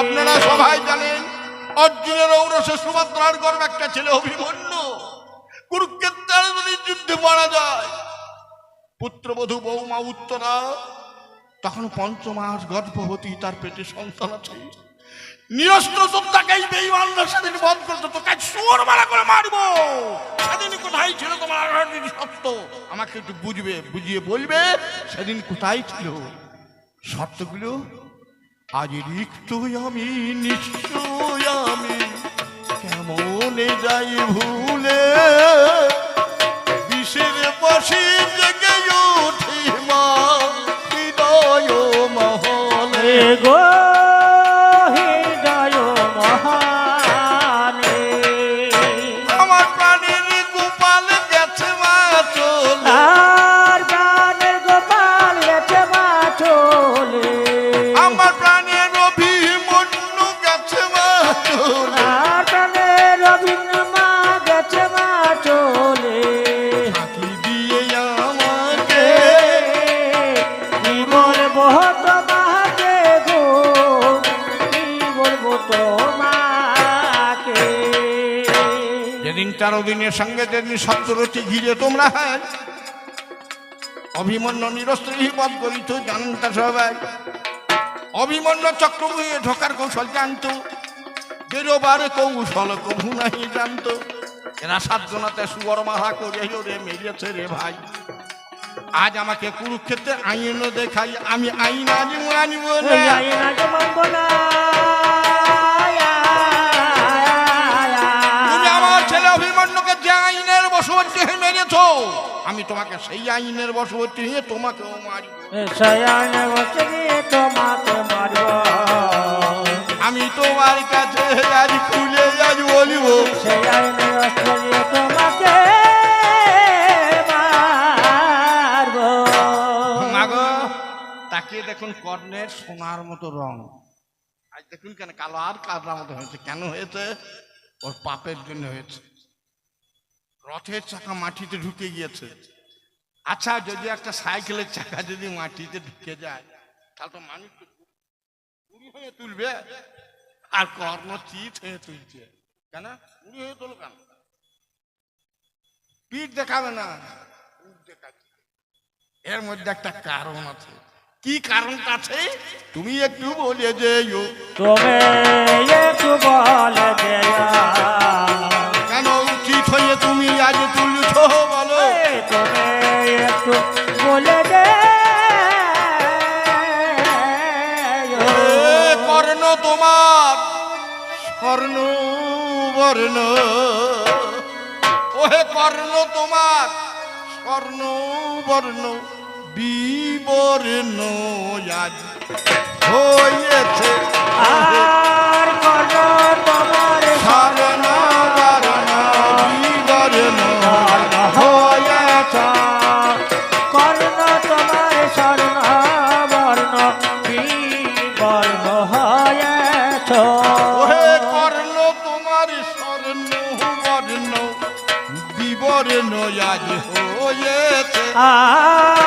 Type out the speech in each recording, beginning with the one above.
আপনারা সবাই জানেন, অর্জুনের ঔরসে সুভদ্রার গর্ব একটা ছেলে অভিমন্যু। কুরুক্ষেত্রের যদি যুদ্ধে মারা যায়, পুত্রবধূ বৌমা উত্তরা, তখন পঞ্চমাস গর্ভবতী তার পেটে সন্তান আছে। নিরস্ত্র তো তাকেই বেইমানরা সেদিন বধ করতো তোকে সুর মারা করে মারবো। সেদিন কোথায় ছিল তোমার সত্য? আমাকে একটু বুঝবে, বুঝিয়ে বলবে, সেদিন কোথায় ছিল? শর্তগুলো আজ রিক্ত আমি, নিশ্চয় আমি, কেমনে যাই ভুলে? বিষের পাশে জেগে উঠি মা, হৃদয় মহলে। গো দিনের সঙ্গে যেদিন সপ্তরথী ঘিরে তোমরা হ্যাঁ অভিমন্যু নিরস্ত্রী বধ করিত জানেন সবাই অভিমন্যু চক্রবুয়ে ঢোকার কৌশল জানত বেরোবার কৌশল কভু নাহি জানত এরা সাতজনাতে সুবর মাহা করে রে মেরেছে রে ভাই আজ আমাকে কুরুক্ষেত্রে আইন দেখাই আমি আইন আনিব আনিব না আমার ছেলে অভিমন্যুকে যে আইনের বশবর্তী হয়ে মেরেছ আমি তোমাকে সেই আইনের বশবর্তী হয়ে তোমাকে আমি তোমার কাছে আজ খুলে আজ বলিব। তাকিয়ে দেখুন কর্ণের সোনার মতো রং। আজ দেখুন কেন কালো আর কাদরা মতো হয়েছে। কেন হয়েছে? ওর পাপের জন্য হয়েছে। রথের চাকা মাটিতে ঢুকে গিয়েছে। আচ্ছা যদি একটা সাইকেলের চাকা যদি মাটিতে ঢুকে যায়, তাহলে তো মানুষ পুরি হয়ে তুলবে। আর কর্ণ চিত হয়ে তুলছে। কেন? পুরি হয়ে তোলো কেন? পিঠ দেখাবে না। এর মধ্যে একটা কারণ আছে। কি কারণটা আছে? তুমি একটু বলে যেও। তুমি একটু বলে দেয়া। আজ তুলছ বলো। বলে দে। কর্ণ তোমার স্বর্ণ বর্ণ। ওহে কর্ণ তোমার স্বর্ণ বর্ণ বিবর্ণ আজ হয়েছে আর কর্ণ তোমার স্বর্ণ হয়েছে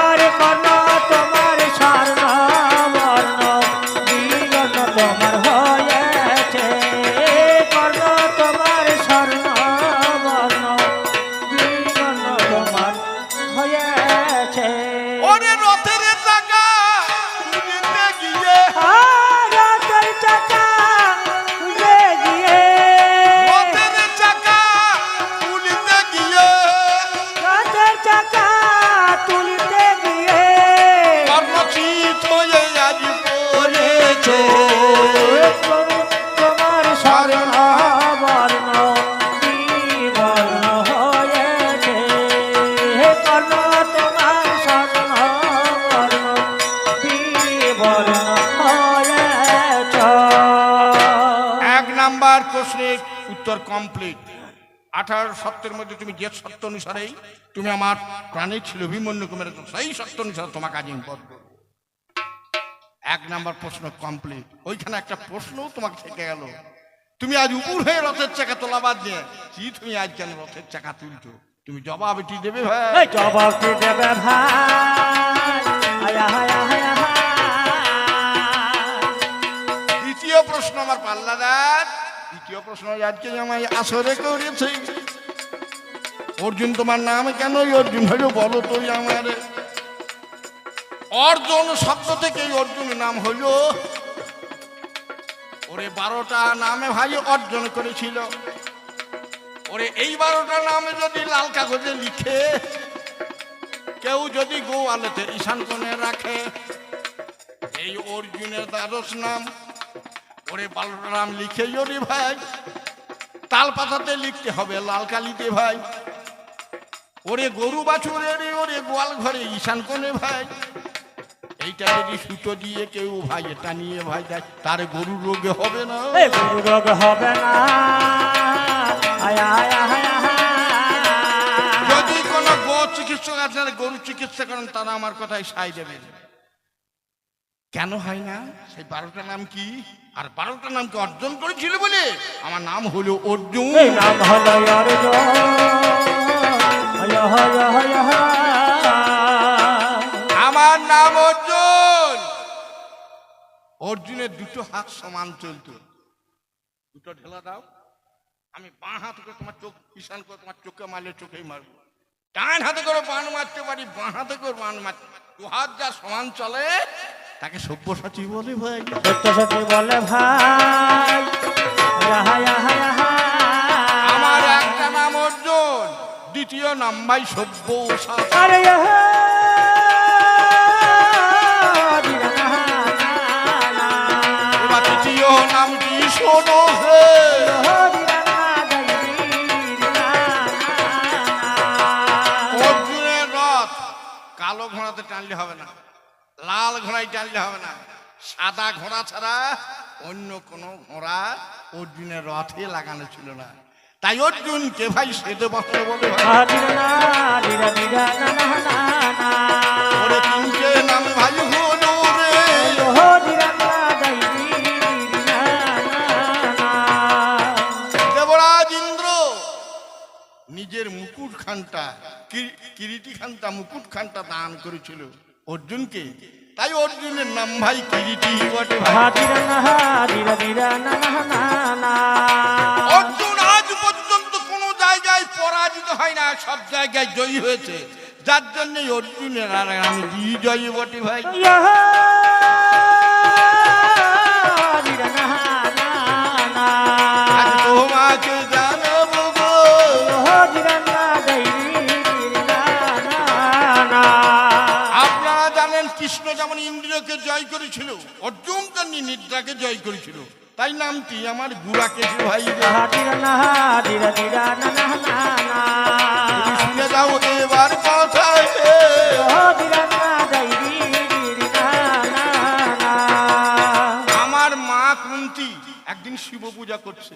প্রশ্নের উত্তর কমপ্লিট আঠারো সত্যের মধ্যে তুমি যে সত্য অনুসারেই তুমি আমার প্রাণের ছিল অভিমন্যুকে মেরেছ সেই সত্য অনুসারে তোমাকে আজ বধ এক নাম্বার প্রশ্ন কমপ্লিট ওইখানে একটা প্রশ্নও তোমাকে থেকে গেল। তুমি আজ উপর হয়ে রথের চাকা তোলা বাদ দিয়ে কি তুমি আজ কেন রথের চাকা তুলছো? তুমি জবাব এটি দেবে ভাই? জবাব দেবে ভাই? দ্বিতীয় প্রশ্ন আমার পাল্লাদার দ্বিতীয় প্রশ্ন আজকে আমায় আসরে করেছে। অর্জুন, তোমার নাম কেন অর্জুন হইল বলো তুই আমার অর্জুন শব্দ থেকে অর্জুন নাম হইল ওরে বারোটা নামে ভাই অর্জন করেছিল। ওরে এই বারোটা নামে যদি লাল কাগজে লিখে, কেউ যদি গোয়ালেতে ঈশান কোণে রাখে, এই অর্জুনের দ্বাদশ নাম ওরে বারোটা নাম লিখে ওরে ভাই। তাল পাতাতে লিখতে হবে লাল কালিতে ভাই। ওরে গরু বাছুরের ওরে গোয়াল ঘরে ঈশান কোণে ভাই। এইটা যদি সুতো দিয়ে কেউ ভাই এটা নিয়ে ভাই দেয়। তার গরুর রোগে হবে না। গুরু রোগ হবে না। যদি কোনো গো চিকিৎসক আপনার গরু চিকিৎসা করেন তারা আমার কথায় সাই দেবেন। কেন হয় না? সেই বারোটা নাম কি? আর বারোটা নামকে অর্জন করেছিল বলে? আমার নাম হলো অর্জুন। নাম হলো অর্জুন। আমার নাম অর্জুন। অর্জুনের দুটো হাত সমান চলতো। দুটো ঢেলা দাও। আমি বাঁ হাত করে তোমার চোখ কিষান করে তোমার চোখে মারলে চোখেই মারবো। ডান হাতে করে বান মারতে পারি বাঁ হাতে করে বান মারতে দু হাত যা সমান চলে তাকে সব্যসাচী বলে ভাই। সত্য সত্যি বলে ভাই। আমার একটা নাম অর্জুন দ্বিতীয় নাম ভাই সভ্য তৃতীয় নামটি শোনো হে। লাল ঘোড়ায় টানলে হবে না। সাদা ঘোড়া ছাড়া অন্য কোনো ঘোড়া অর্জুনের রথে লাগানো ছিল না। তাই অর্জুনকে ভাই সেতে বসতে বলে নাম ভাই নিজের মুকুট খানটা কি- কিরিটি খানটা মুকুট খানটা দান করেছিল। অর্জুনকে তাই অর্জুনের নাম ভাই কিরিটি বটে অর্জুন আজ পর্যন্ত কোন জায়গায় পরাজিত হয় না সব জায়গায় জয়ী হয়েছে। যার জন্য অর্জুনের আর আমি বিজয়ী বটে ভাই। জয় করেছিল। অর্জুন তেমনি নিদ্রাকে জয় করেছিল। তাই নামটি আমার ভাই না না না না না না দিরা না না আমার মা কুন্তি একদিন শিব পূজা করছে।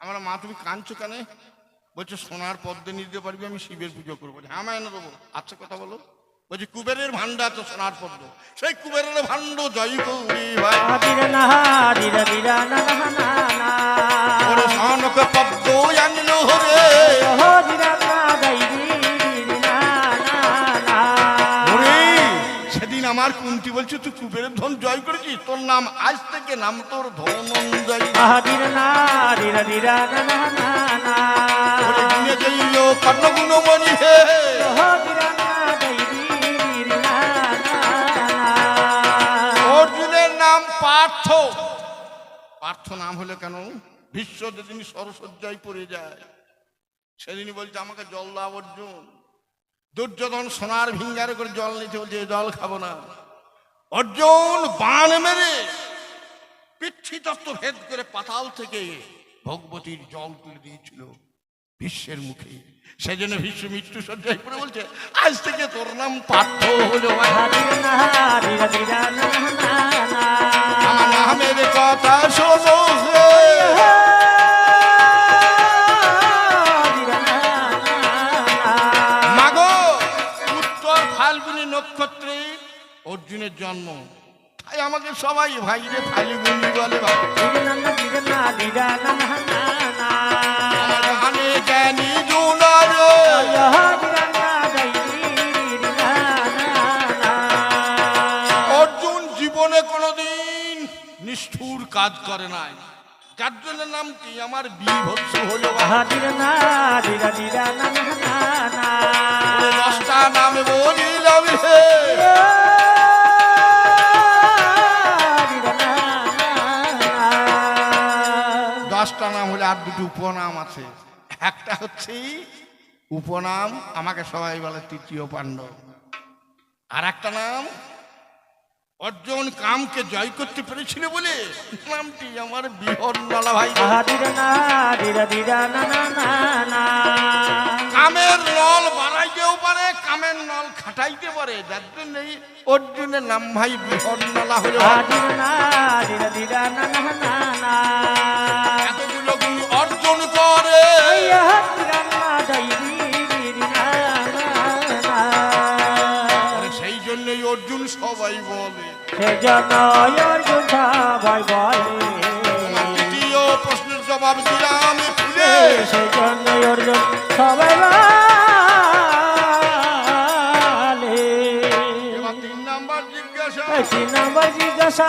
আমার মা, তুমি কাঁদছো কেন? বলছে, সোনার পদ্মে নিতে পারবি, আমি শিবের পুজো করব। হ্যাঁ মা এনে দেবো আচ্ছা কথা বলো। বলছি, কুবেরের ভান্ডার তো সোনার পদ্ম সেই কুবেরের ভাণ্ড জয় গৌরী সেদিন আমার কুন্তি বলছে, তুই কুবেরের ধন জয় করেছিস? তোর নাম আজ থেকে নাম তোর ধনঞ্জয় দিরা না দিরা দিরা না না না না ওরে দিনে জইল কর্ণগুণ মণি হে পার্থ। পার্থ নাম হলে কেন? বিশ্ব যেদিন সরসজ্জায় পড়ে যায়, সেদিনই বলছে, আমাকে জল দাও অর্জুন। দুর্যোধন সোনার ভিঙ্গারে করে জল নিতে বলছে জল খাব না। অর্জুন বান মেরে পিচ্ছি তত্ত্ব ভেদ করে পাতাল থেকে ভগবতীর জল তুলে দিয়েছিল বিশ্বের মুখে। সেজন্য বিশ্ব মৃত্যু সজ্জায় পড়ে বলছে আজ থেকে তোর নাম পার্থ হলো ভাই। আমার নামের কথা শোনো মাগো উত্তর ফাল্গুনী নক্ষত্রে অর্জুনের জন্ম তাই আমাকে সবাই ভাই রে ফাল্গুনি বলে ভাই। নিষ্ঠুর কাজ করে নাই। যার জন্য নামটি আমার বিভৎস হলো দশটা নাম বলিলাম দশটা নাম হলে আর দুটো উপনাম আছে। একটা হচ্ছে উপনাম, আমাকে সবাই বলে তৃতীয় পাণ্ডব। আর একটা নাম, অর্জুন কামকে জয় করতে পেরেছিল বলে নামটি আমার বিহর ভাই। কামের নল বাড়াইতেও পারে, কামের নল খাটাইতে পারে, যার জন্য এই অর্জুনের নাম ভাই বিহর নালা হলো। এতগুলো গুণ করে। সেই জন্যই অর্জুন সবাই বলে। অর্জুন সবাই বলে। দ্বিতীয় প্রশ্নের জবাব দিলাম খুলে। সেই জন্য অর্জুন সবাই বলে। তিন নাম্বার জিজ্ঞাসা। একটি নাম্বার জিজ্ঞাসা।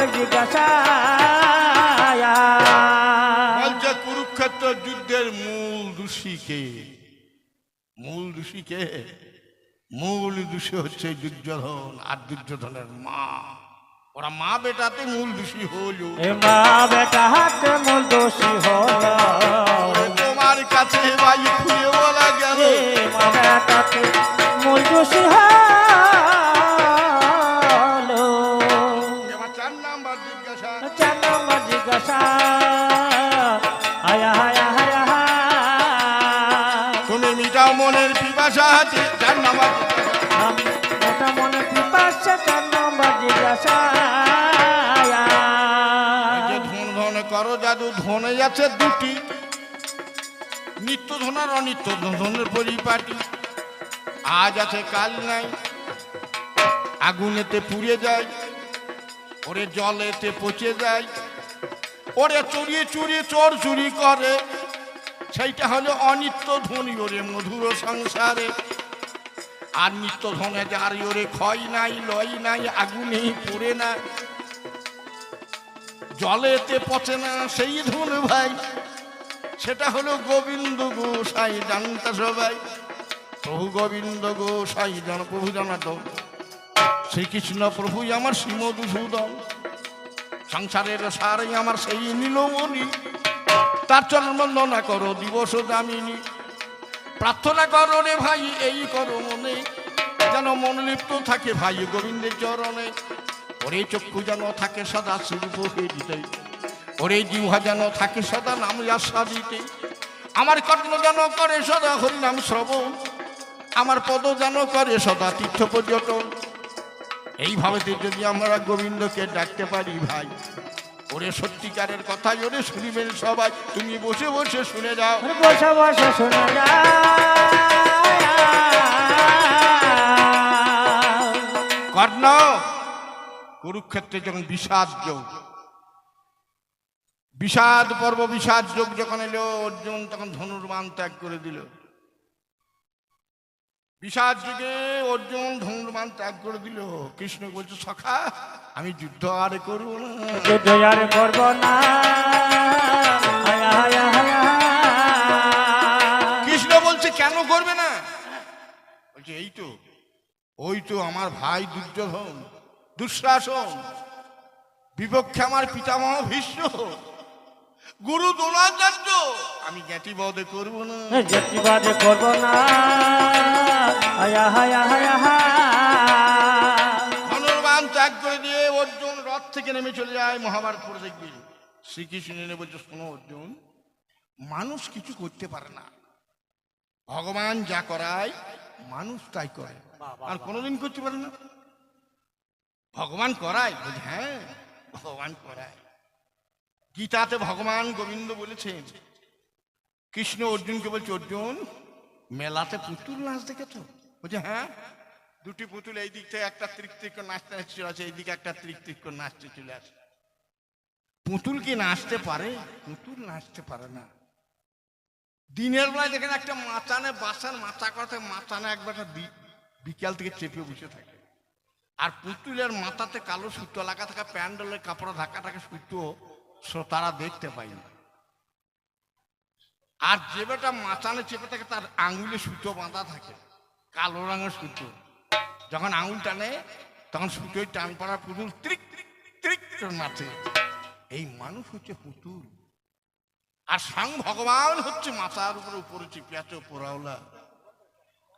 তিন জিজ্ঞাসা কুরুক্ষেত্র যুদ্ধের মূল দোষী কে? মূল দোষী কে? মূল দোষী হচ্ছে দুর্যোধন আর দুর্যোধনের মা। ওরা মা বেটাতে মূল দোষী হলো। মা বেটা আছে দুটি। নিত্য ধন আর অনিত্য ধনের পরিপাটি। আজ আছে, কাল নাই। আগুনেতে পুড়ে যায়, ওরে জলেতে পচে যায়। ওরে চুরিয়ে চুরিয়ে চোর চুরি করে, সেইটা হলো অনিত্য ধনী ওরে মধুর সংসারে। আর নিত্য ধনে যার ওরে ক্ষয় নাই, লয় নাই, আগুনেই পড়ে না। জলেতে পচে না সেই ধন ভাই। সেটা হলো গোবিন্দ গোসাই, জানতা সবাই। প্রভু গোবিন্দ গোসাই, জন প্রভু জনাতন শ্রীকৃষ্ণ প্রভুই আমার শ্রীমধুসূদন। সংসারের সারে আমার সেই নীলমণি। তার চরণ করো, দিবস দামিনী। প্রার্থনা করো রে ভাই, এই করো মনে। যেন মন লিপ্ত থাকে ভাই গোবিন্দের চরণে। ওরে চক্ষু যেন থাকে সদা শিল্প দিতে ওরে জিহ্বা যেন থাকে সদা নাম আশা দিতে আমার কর্ণ যেন করে সদা হরিনাম শ্রবণ। আমার পদ যেন করে সদা তীর্থ পর্যটন। এইভাবে যদি আমরা গোবিন্দকে ডাকতে পারি ভাই ওরে সত্যিকারের কথা ওরে শুনিবেন সবাই। তুমি বসে বসে শুনে যাও। বসে বসে শোনা যায় কর্ণ কুরুক্ষেত্রে যখন বিষাদ যোগ বিষাদ পর্ব বিষাদ যোগ যখন এলো অর্জুন তখন ধনুর্বান ত্যাগ করে দিল। বিষাদ যুগে অর্জুন ধনুর্বান ত্যাগ করে দিল। কৃষ্ণ বলছে সখা আমি যুদ্ধ আর করব না। যুদ্ধ আর করব না। কৃষ্ণ বলছে কেন করবে না? বলছে এই তো ওই তো আমার ভাই দুর্যোধন। দুঃশাসন। বিপক্ষে আমার পিতামহ ভীষ্ম। গুরু দ্রোণাচার্য। আমি জ্ঞাতি বধে করব না। যেটিবাদে করব না। হায়া হায়া হায়া ধনুর্বান ত্যাগ করে দিয়ে অর্জুন রথ থেকে নেমে চলে যায় মহাভারত পড়ে দেখবি। শ্রীকৃষ্ণ এনে বলছে শোনো অর্জুন মানুষ কিছু করতে পারে না। ভগবান যা করায় মানুষ তাই করে আর কোনোদিন করতে পারে না। ভগবান করায়? বলছে, হ্যাঁ ভগবান করায়। গীতাতে ভগবান গোবিন্দ বলেছেন কৃষ্ণ অর্জুনকে বলছে অর্জুন মেলাতে পুতুল নাচ দেখেছ? বলছে হ্যাঁ দুটি পুতুল এই দিক থেকে একটা ত্রিক নাচতে নাচতে চলে আসে এইদিকে একটা ত্রিক নাচতে চলে আসে। পুতুল কি নাচতে পারে? পুতুল নাচতে পারে না। দিনের বেলায় দেখেন একটা মাচানে বাসার মাচা করতে মাচানে একবার বিকাল থেকে চেপে বসে থাকে। আর পুতুলের মাথাতে কালো সুতো লাগা থাকা প্যান্ডেলের কাপড় ঢাকা থাকা সুতো শ্রোতারা দেখতে পাই না। আর যে বেটা মাচানে চেপে থাকে তার আঙুলে সুতো বাঁধা থাকে, কালো রঙের সুতো। যখন আঙুল টানে, তখন সুতোয় টান পড়া পুতুল ত্রিক ত্রিক নাচে। এই মানুষ হচ্ছে পুতুল। আর সাং ভগবান হচ্ছে মাথার উপরে উপরে চিপে আছে পোড়াওলা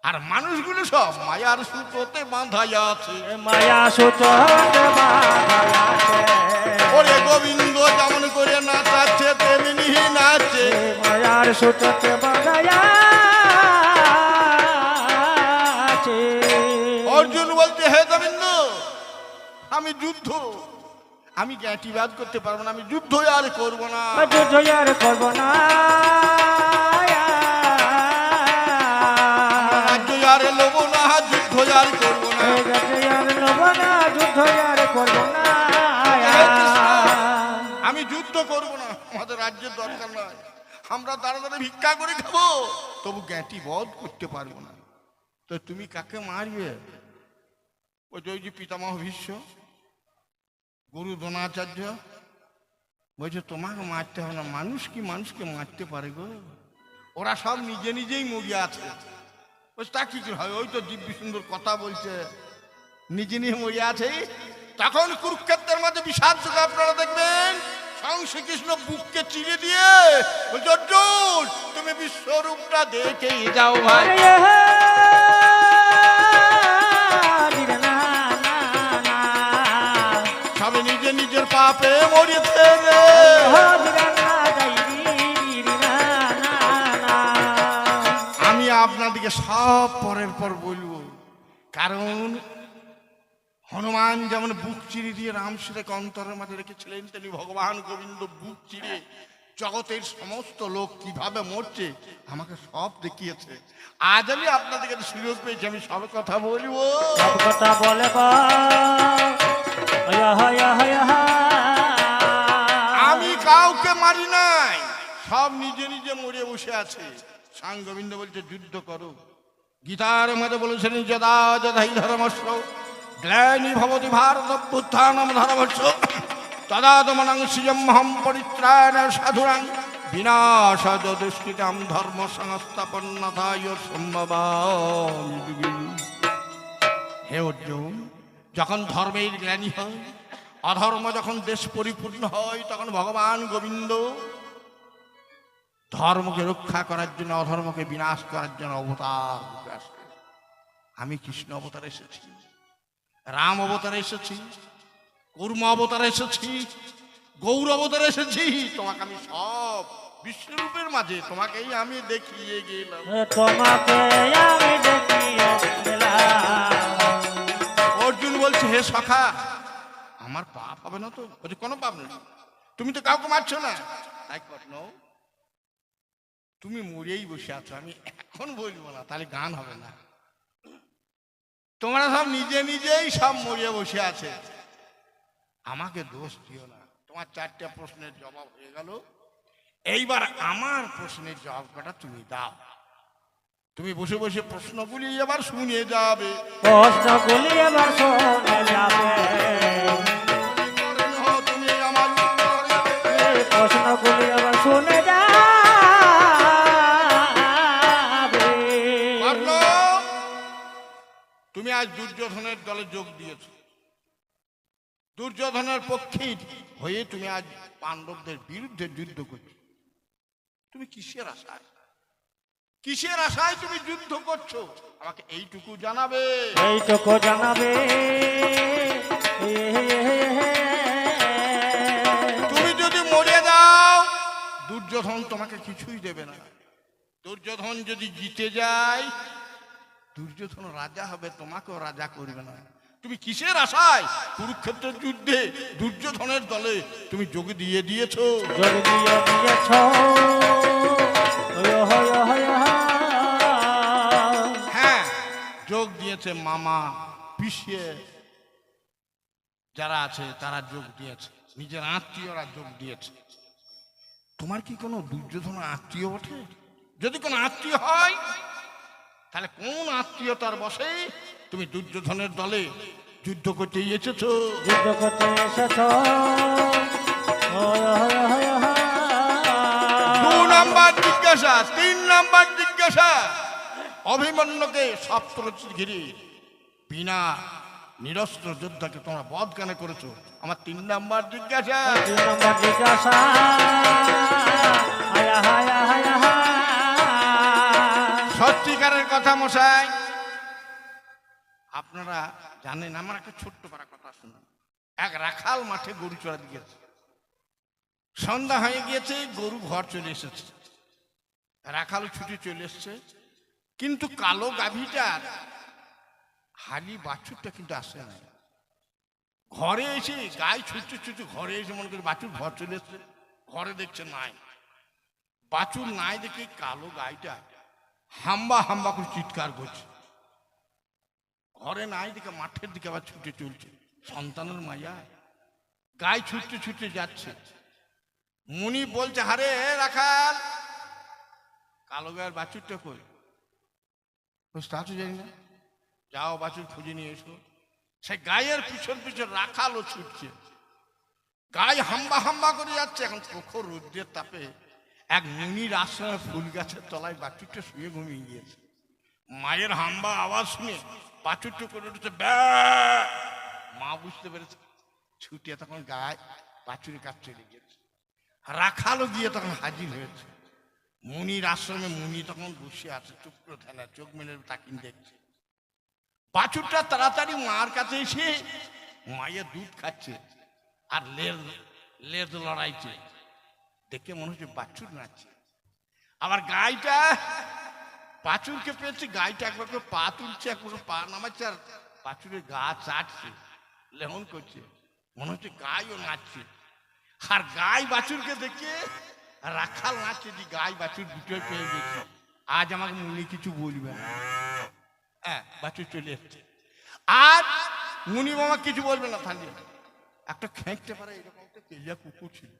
আর মানুষগুলো সব মায়ার সুতোতে বাঁধাই আছে। মায়া বাধায়াছে ওরে গোবিন্দ যেমন করে নাচাচ্ছে তেমনি নাচে। মায়ার সুচতে বাধায়াছে অর্জুন বলছে হে গোবিন্দ আমি যুদ্ধ। আমি জ্ঞাতিবাদ করতে পারব না আমি যুদ্ধ আর করব না। যুদ্ধ আর করব না। লোব না যুদ্ধ আর করব না। আর না যুদ্ধ আর করব না। আমি যুদ্ধ করব না আমাদের রাজ্যের দরকার নয় আমরা দাঁড়া দাঁড়া ভিক্ষা করে খাব তবু জ্ঞাতি বধ করতে পারব না। তো তুমি কাকে মারবে? ওই যে ওই যে পিতামহ ভীষ্ম গুরু দ্রোণাচার্য বলছে তোমাকে মারতে হবে না মানুষ কি মানুষকে মারতে পারে গো? ওরা সব নিজে নিজেই মরিয়া আছে। বলছে, তা কি হয়? ওই তো দিব্য সুন্দর কথা বলছে। নিজে নিয়ে মরিয়া আছে। তখন কুরুক্ষেত্রের মধ্যে বিষাদ চোখে আপনারা দেখবেন। স্বয়ং শ্রীকৃষ্ণ বুককে চিরে দিয়ে বলছে, অর্জুন, তুমি বিশ্বরূপটা দেখেই যাও ভাই। সব পরের পর বলব কারণ হনুমান যেমন বুক চিরে দিয়ে রাম সুরেখ অন্তরের মাঝে রেখেছিলেন তেমনি ভগবান গোবিন্দ বুক চিরে জগতের সমস্ত লোক কীভাবে মরছে আমাকে সব দেখিয়েছে। আজ আমি আপনাদেরকে সুযোগ পেয়েছি আমি সব কথা বলব। কথা বলে আমি কাউকে মারি নাই সব নিজে নিজে মরে বসে আছে। সাং গোবিন্দ বলছে যুদ্ধ করো। গীতার মধ্যে বলেছেন, যদা যদাই ধর্মস্ব, গ্লানি ভবতি ভারত বুদ্ধানম ধর্মস্ব, তদা তমনং সিজমহম পরিত্রাণ সাধুরাং বিনাশ দুষ্কৃতাম ধর্ম সংস্থাপন্নতায় সম্ভবামি যুগে। হে অর্জুন, যখন ধর্মের জ্ঞানী হয়, অধর্ম যখন দেশ পরিপূর্ণ হয়, তখন ভগবান গোবিন্দ ধর্মকে রক্ষা করার জন্য অধর্মকে বিনাশ করার জন্য অবতার আমি কৃষ্ণ অবতার এসেছি রাম অবতার এসেছি কুর্ম অবতার এসেছি গৌর অবতার এসেছি। তোমাকে আমি সব বিশ্বরূপের মাঝে তোমাকেই আমি দেখিয়ে গেলাম। তোমাকে আমি দেখিয়ে অর্জুন বলছে হে সখা আমার পাপ হবে না তো? কোনো পাপ নেই। তুমি তো কাউকে মারছো না? তাই কর্ণ তুমি মরেই বসে আছো আমি এখন বলব না তাহলে গান হবে না। তোমরা সব নিজে নিজেই সব মরিয়ে বসে আছে। আমাকে দোষ দিও না। তোমার চারটা প্রশ্নের জবাব হয়ে গেল। এইবার আমার প্রশ্নের জবাবটা তুমি দাও। তুমি বসে বসে প্রশ্নগুলি এবার শুনিয়ে যাবে। প্রশ্নগুলি এবার শোনে যাবে। প্রশ্নগুলি তুমি আজ দুর্যোধনের দলে যোগ দিয়েছ। দুর্যোধনের পক্ষে হয়ে তুমি আজ পাণ্ডবদের বিরুদ্ধে যুদ্ধ করছ। তুমি কিসের আশায়? কিসের আশায় তুমি যুদ্ধ করছ? আমাকে এইটুকু জানাবে। এইটুকু জানাবে। তুমি যদি মরে যাও দুর্যোধন তোমাকে কিছুই দেবে না। দুর্যোধন যদি জিতে যায় দুর্যোধন রাজা হবে তোমাকেও রাজা করবে না। তুমি কিসের আশায়? কুরুক্ষেত্রের যুদ্ধে দুর্যোধনের দলে তুমি যোগ দিয়ে দিয়েছ। যোগ দিয়ে দিয়েছ। হ্যাঁ যোগ দিয়েছে মামা পিসিয়ে। যারা আছে তারা যোগ দিয়েছে। নিজের আত্মীয়রা যোগ দিয়েছে। তোমার কি কোনো দুর্যোধন আত্মীয় ওঠে? যদি কোনো আত্মীয় হয় তাহলে কোন আত্মীয়তার বসে তুমি দুর্যোধনের দলে যুদ্ধ করতে এসেছ? যুদ্ধ করতে এসেছ। দু নাম্বার জিজ্ঞাসা তিন নাম্বার জিজ্ঞাসা। অভিমন্যুকে সপ্তরথী ঘিরে বিনা নিরস্ত্র যোদ্ধাকে তোমরা বধ কেন করেছ? আমার তিন নাম্বার জিজ্ঞাসা। তিন নম্বর জিজ্ঞাসা। মশাই। আপনারা জানেন, আমার একটা ছোট্ট পারা কথা শুনুন। এক রাখাল মাঠে গরু চড়া দিয়েছে সন্ধ্যা হয়ে গিয়েছে, গরু ঘর চলে এসেছে। রাখাল ছুটি চলে এসছে। কিন্তু কালো গাভীটার হালি বাছুরটা কিন্তু আসে না ঘরে এসে গায়ে ছুটতে ছুটতে ঘরে এসে মনে করি বাছুর ঘর চলে এসছে। ঘরে দেখছে নাই। বাছুর নাই দেখে কালো গাইটা হাম্বা হাম্বা করে চিৎকার করছে। ঘরে নাই দিকে মাঠের দিকে আবার ছুটে চলছে। সন্তানের মায়া। গায়ে ছুটতে ছুটতে যাচ্ছে। মুনি বলছে, হারে রাখাল, কালো গায়ের বাছুরটা কই? তা তো জানি না। যাও বাছুর খুঁজে নিয়ে এসো। সে গায়ের পিছন পিছন রাখালও ছুটছে। গায়ে হাম্বা হাম্বা করে যাচ্ছে। এখন প্রখর রৌদ্রের তাপে এক মুনির আশ্রমে ফুল গাছের তলায় বাছুরটা শুয়ে ঘুমিয়ে গিয়েছে। মায়ের হাম্বা আওয়াজ শুনে বাছুরটা করে উঠেছে মা বুঝতে পেরেছে, ছুটিয়ে তখন গায়ে বাছুরের কাছে চলে গিয়েছে। রাখালও গিয়ে তখন হাজির হয়েছে। মুনির আশ্রমে মুনি তখন বসে আছে চুপ করে থানা চোখ মেলে তাকিন দেখছে। বাছুরটা তাড়াতাড়ি মার কাছে এসে মায়ের দুধ খাচ্ছে আর লের লেজ লড়াইছে। দেখে মনে হচ্ছে বাছুর নাচছে। আবার গাইটা, বাছুরকে পেয়েছে, গাইটা একবার করে পা তুলছে একবার পা নামাচ্ছে, আর বাছুরের গা চাটছে লেহন করছে। মনে হচ্ছে গাইও নাচছে। আর গাই বাছুরকে দেখে রাখাল নাচছে যে গাই বাছুর দুটোই পেয়ে গেছে। আজ আমাকে মুনি কিছু বলবে না। হ্যাঁ বাছুর চলে এসছে। আর মুনি মামা কিছু বলবে না থাকলে একটা খেঁকতে পারে, এরকম একটা কেলিয়া কুকুর ছিল।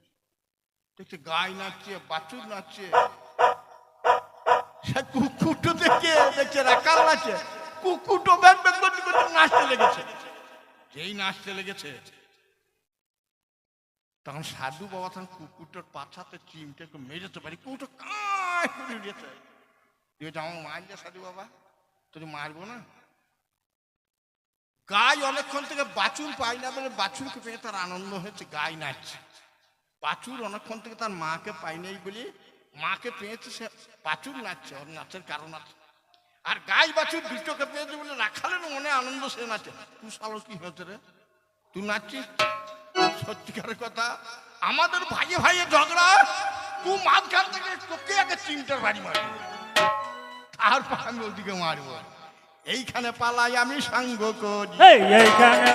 দেখছে গাই নাচছে বাছুর নাচছে। সে কুকুরটো দেখে দেখছে রাখাল নাচছে কুকুরটো ব্যাগ ব্যাগ করতে করতে নাচতে লেগেছে। যেই নাচতে লেগেছে। তখন সাধু বাবা তখন কুকুরটার পাছাতে চিমটে একটু মেরেতে পারি কুকুরটা কাঁই করে উঠেছে। বলছে, আমার মারলে সাধু বাবা? তোর মারবো না? গাই অনেকক্ষণ থেকে বাছুর পাই না বলে বাছুরকে পেয়ে তার আনন্দ হয়েছে গাই নাচছে। বাছুর অনেকক্ষণ থেকে তার মাকে পাই নাই বলে মাকে পেয়েছে সে বাছুর নাচছে ওর নাচের কারণ আছে। আর গাই বাছুর দুটোকে পেয়েছে বলে রাখালের মনে আনন্দ সে নাচে। তুই সালো কি হয়েছে রে? তুই নাচছিস? সত্যিকারের কথা, আমাদের ভাইয়ে ভাইয়ে ঝগড়া, তুই মাঝখান থেকে তোকে আগে চিমটার বাড়ি মারবো। তারপর আমি ওদিকে মারবো। এইখানে পালাই আমি সাঙ্গ করি। এইখানে